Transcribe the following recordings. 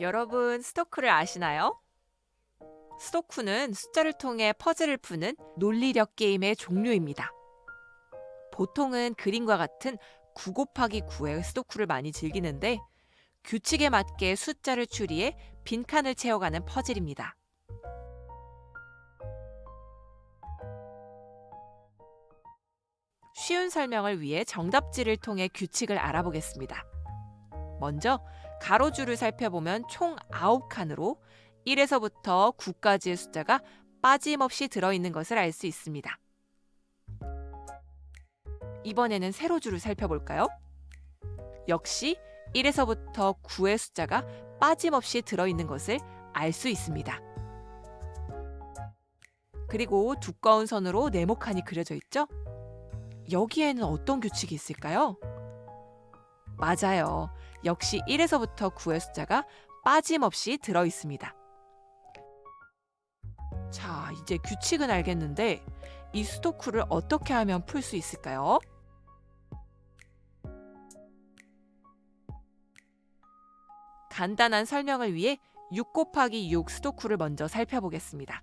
여러분 스토크를 아시나요? 스토쿠는 숫자를 통해 퍼즐을 푸는 논리력 게임의 종류입니다. 보통은 그림과 같은 9 곱하기 9의 스토쿠를 많이 즐기는데 규칙에 맞게 숫자를 추리해 빈칸을 채워가는 퍼즐입니다. 쉬운 설명을 위해 정답지를 통해 규칙을 알아보겠습니다. 먼저 가로줄을 살펴보면 총 9칸으로 1에서부터 9까지의 숫자가 빠짐없이 들어있는 것을 알 수 있습니다. 이번에는 세로줄을 살펴볼까요? 역시 1에서부터 9의 숫자가 빠짐없이 들어있는 것을 알 수 있습니다. 그리고 두꺼운 선으로 네모칸이 그려져 있죠? 여기에는 어떤 규칙이 있을까요? 맞아요. 역시 1에서부터 9의 숫자가 빠짐없이 들어 있습니다. 자, 이제 규칙은 알겠는데 이 수도쿠를 어떻게 하면 풀 수 있을까요? 간단한 설명을 위해 6 곱하기 6 수도쿠를 먼저 살펴보겠습니다.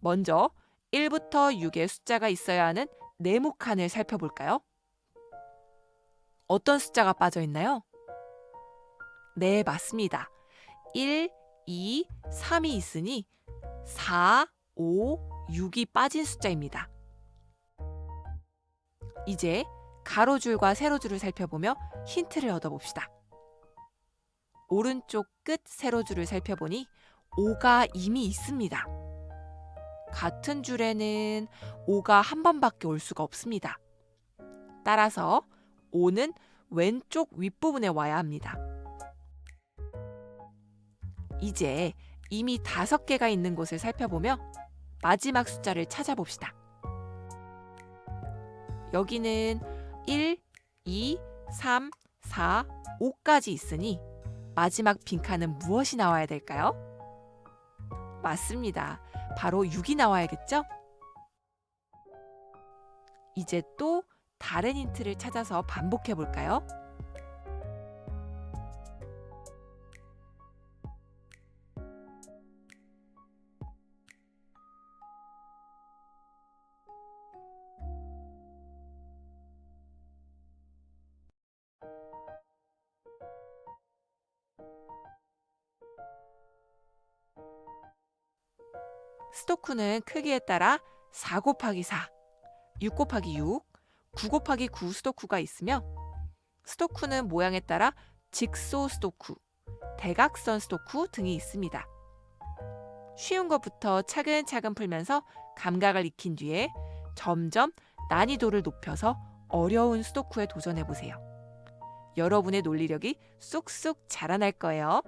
먼저 1부터 6의 숫자가 있어야 하는 네모칸을 살펴볼까요? 어떤 숫자가 빠져 있나요? 네, 맞습니다. 1, 2, 3이 있으니 4, 5, 6이 빠진 숫자입니다. 이제 가로줄과 세로줄을 살펴보며 힌트를 얻어봅시다. 오른쪽 끝 세로줄을 살펴보니 5가 이미 있습니다. 같은 줄에는 5가 한 번밖에 올 수가 없습니다. 따라서 5는 왼쪽 윗부분에 와야 합니다. 이제 이미 다섯 개가 있는 곳을 살펴보며 마지막 숫자를 찾아봅시다. 여기는 1, 2, 3, 4, 5까지 있으니 마지막 빈칸은 무엇이 나와야 될까요? 맞습니다. 바로 6이 나와야겠죠? 이제 또 다른 힌트를 찾아서 반복해 볼까요? 스토쿠는 크기에 따라 4 곱하기 4, 6 곱하기 6, 9 곱하기 9 스토쿠가 있으며 스토쿠는 모양에 따라 직소 스토쿠, 대각선 스토쿠 등이 있습니다. 쉬운 것부터 차근차근 풀면서 감각을 익힌 뒤에 점점 난이도를 높여서 어려운 스토쿠에 도전해 보세요. 여러분의 논리력이 쑥쑥 자라날 거예요.